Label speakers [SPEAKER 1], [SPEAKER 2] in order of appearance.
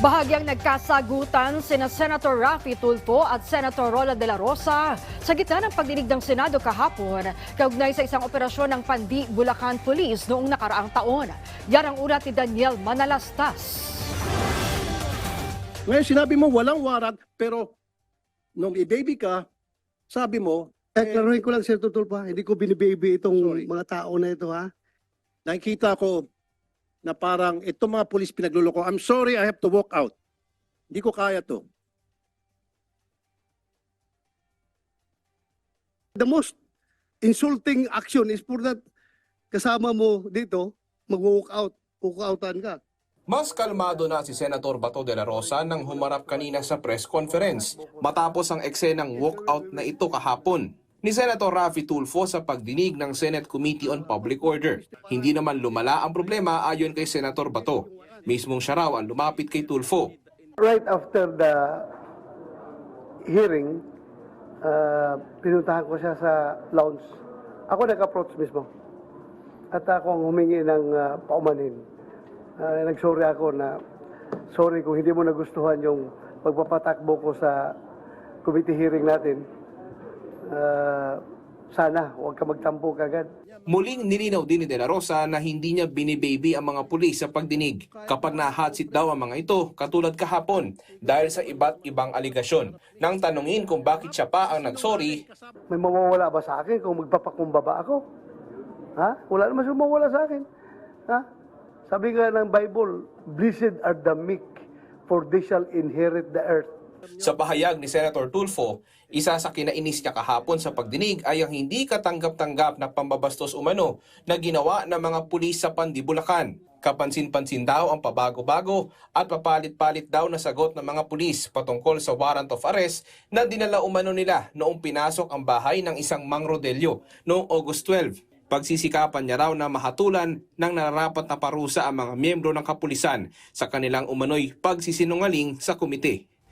[SPEAKER 1] Bahagyang nagkasagutan sina Senator Raffy Tulfo at Senator Rola de la Rosa sa gitna ng pagdinig ng Senado kahapon kaugnay sa isang operasyon ng Pandi, Bulacan Police noong nakaraang taon. Yan ang ulat ni Daniel Manalastas.
[SPEAKER 2] Ngayon sinabi mo walang warrant pero nung i-baby ka, sabi mo,
[SPEAKER 3] Eh, klaruhin ko lang, Sir Tutulpa, hindi ko binibaby itong
[SPEAKER 2] Sorry.
[SPEAKER 3] mga tao na ito, ha?
[SPEAKER 2] nakikita ko na parang ito mga pulis pinagluloko. I'm sorry, I have to walk out. Hindi ko kaya to.
[SPEAKER 3] The most insulting action is for that kasama mo dito, mag-walk out, walk outan ka.
[SPEAKER 4] Mas kalmado na si Senator Bato de la Rosa nang humarap kanina sa press conference matapos ang eksenang walkout na ito kahapon ni Senator Raffy Tulfo sa pagdinig ng Senate Committee on Public Order. Hindi naman lumala ang problema ayon kay Senator Bato. Mismong siya raw ang lumapit kay Tulfo.
[SPEAKER 3] Right after the hearing, uh, pinuntahan ko siya sa lounge. Ako nag-approach mismo. At ako ang humingi ng uh, paumanin. Uh, nag-sorry ako na, sorry kung hindi mo nagustuhan yung pagpapatakbo ko sa committee hearing natin. Uh, sana, huwag ka magtampo kagad.
[SPEAKER 4] Muling nilinaw din ni De La Rosa na hindi niya binibaby ang mga pulis sa pagdinig kapag na-hotseat daw ang mga ito katulad kahapon dahil sa iba't ibang aligasyon. Nang tanungin kung bakit siya pa ang nagsorry,
[SPEAKER 3] May mawawala ba sa akin kung magpapakumbaba ako? Ha? Wala naman siya mawawala sa akin. Ha? Sabi nga ng Bible, Blessed are the meek, for they shall inherit the earth.
[SPEAKER 4] Sa pahayag ni Senator Tulfo, isa sa kinainis niya kahapon sa pagdinig ay ang hindi katanggap-tanggap na pambabastos umano na ginawa ng mga pulis sa Pandibulacan. Kapansin-pansin daw ang pabago-bago at papalit-palit daw na sagot ng mga pulis patungkol sa warrant of arrest na dinala umano nila noong pinasok ang bahay ng isang Mang Rodelio noong August 12. Pagsisikapan niya raw na mahatulan ng nararapat na parusa ang mga miyembro ng kapulisan sa kanilang umano'y pagsisinungaling sa komite.